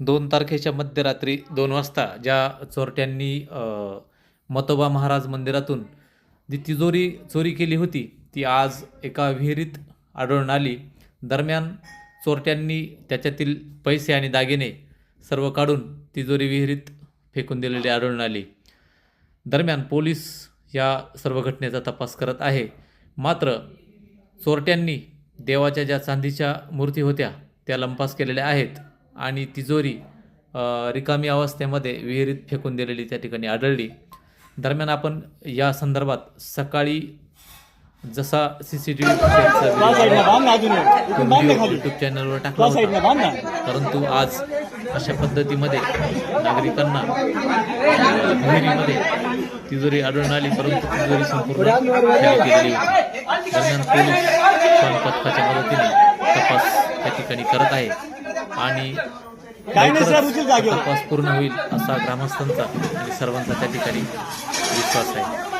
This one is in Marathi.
दोन तारखेच्या मध्यरात्री दोन वाजता ज्या चोरट्यांनी मतोबा महाराज मंदिरातून जी तिजोरी चोरी केली होती ती आज एका विहिरीत आढळून आली. दरम्यान चोरट्यांनी त्याच्यातील पैसे आणि दागिने सर्व काढून तिजोरी विहिरीत फेकून दिलेली आढळून आली. दरम्यान पोलीस या सर्व घटनेचा तपास करत आहे. मात्र चोरट्यांनी देवाच्या ज्या चांदीच्या मूर्ती होत्या त्या लंपास केलेल्या आहेत. आणि तिजोरी रिकामी अवस्थेमध्ये विहिरीत फेकून दिलेली त्या ठिकाणी आढळली. दरम्यान आपण या संदर्भात सकाळी जसा सी सी टी खाली. यूट्यूब चॅनलवर टाकला होता. परंतु आज अशा पद्धतीमध्ये नागरिकांना विहिरीमध्ये तिजोरी आढळून आली परंतु तिजोरी संपूर्ण खाली केलेली होती दरम्यान पोलीस पथकाच्या मदतीने तपास त्या ठिकाणी करत आहे. आणि. तपास पूर्ण होईल असा ग्रामस्थांचा आणि सर्वांचा त्या ठिकाणी विश्वास आहे